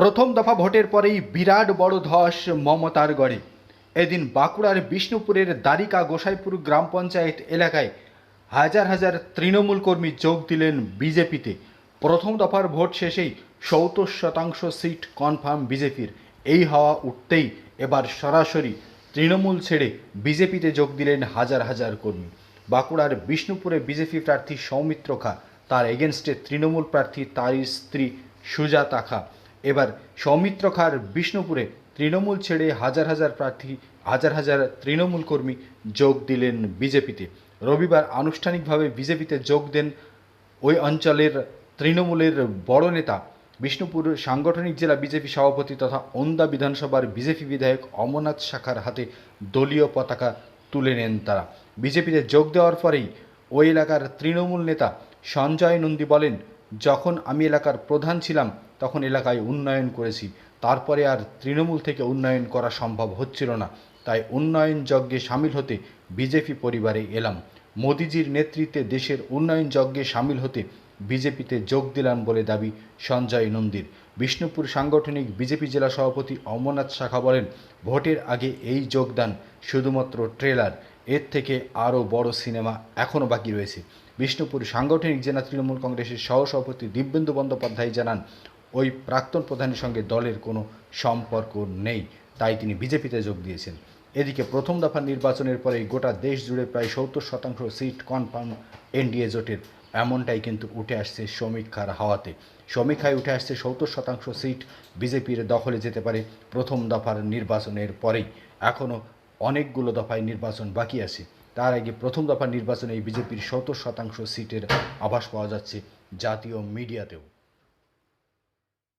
প্রথম দফা ভোটের পরেই বিরাট বড় ধস মমতার গড়ে। এদিন বাঁকুড়ার বিষ্ণুপুরের দ্বারিকা গোসাইপুর গ্রাম পঞ্চায়েত এলাকায় হাজার হাজার তৃণমূল কর্মী যোগ দিলেন বিজেপিতে। প্রথম দফার ভোট শেষেই সত্তর শতাংশ সিট কনফার্ম বিজেপির। এই হাওয়া উঠতেই এবার সরাসরি তৃণমূল ছেড়ে বিজেপিতে যোগ দিলেন হাজার হাজার কর্মী। বাঁকুড়ার বিষ্ণুপুরে বিজেপি প্রার্থী সৌমিত্র খা, তার এগেনস্টে তৃণমূল প্রার্থী তারই স্ত্রী সুজাতা খা। এবার সৌমিত্র খার বিষ্ণুপুরে তৃণমূল ছেড়ে হাজার হাজার প্রার্থী, হাজার হাজার তৃণমূল কর্মী যোগ দিলেন বিজেপিতে। রবিবার আনুষ্ঠানিকভাবে বিজেপিতে যোগ দেন ওই অঞ্চলের তৃণমূলের বড় নেতা বিষ্ণুপুর সাংগঠনিক জেলা বিজেপি সভাপতি তথা ওন্দা বিধানসভার বিজেপি বিধায়ক অমরনাথ শাখার হাতে দলীয় পতাকা তুলে নেন তারা। বিজেপিতে যোগ দেওয়ার পরেই ওই এলাকার তৃণমূল নেতা সঞ্জয় নন্দী বলেন যখন আমি এলাকার প্রধান ছিলাম, তখন এলাকায় উন্নয়ন করেছি। তারপরে আর তৃণমূল থেকে উন্নয়ন করা সম্ভব হচ্ছিল না। তাই উন্নয়ন যজ্ঞে সামিল হতে বিজেপি পরিবারে এলাম। মোদিজির নেতৃত্বে দেশের উন্নয়ন যজ্ঞে সামিল হতে বিজেপিতে যোগ দিলাম বলে দাবি সঞ্জয় নন্দীর। বিষ্ণুপুর সাংগঠনিক বিজেপি জেলা সভাপতি অমরনাথ শাখা বলেন, ভোটের আগে এই যোগদান শুধুমাত্র ট্রেলার এর থেকে আরও বড় সিনেমা এখনও বাকি রয়েছে। বিষ্ণুপুর সাংগঠনিক জেলা তৃণমূল কংগ্রেসের সহসভাপতি দিব্যেন্দু বন্দ্যোপাধ্যায় জানান, ওই প্রাক্তন প্রধানের সঙ্গে দলের কোনো সম্পর্ক নেই, তাই তিনি বিজেপিতে যোগ দিয়েছেন। এদিকে প্রথম দফার নির্বাচনের পরে গোটা দেশ জুড়ে প্রায় সত্তর শতাংশ সিট কনফার্ম এনডিএ জোটের। এমনটাই কিন্তু উঠে আসছে সমীক্ষার হাওয়াতে। সমীক্ষায় উঠে আসছে সত্তর শতাংশ সিট বিজেপির দখলে যেতে পারে প্রথম দফার নির্বাচনের পরেই। এখনও অনেকগুলো দফায় নির্বাচন বাকি আছে। তার আগে প্রথম দফার নির্বাচনে এই বিজেপির শত শতাংশ সিটের আভাস পাওয়া যাচ্ছে জাতীয় মিডিয়াতেও।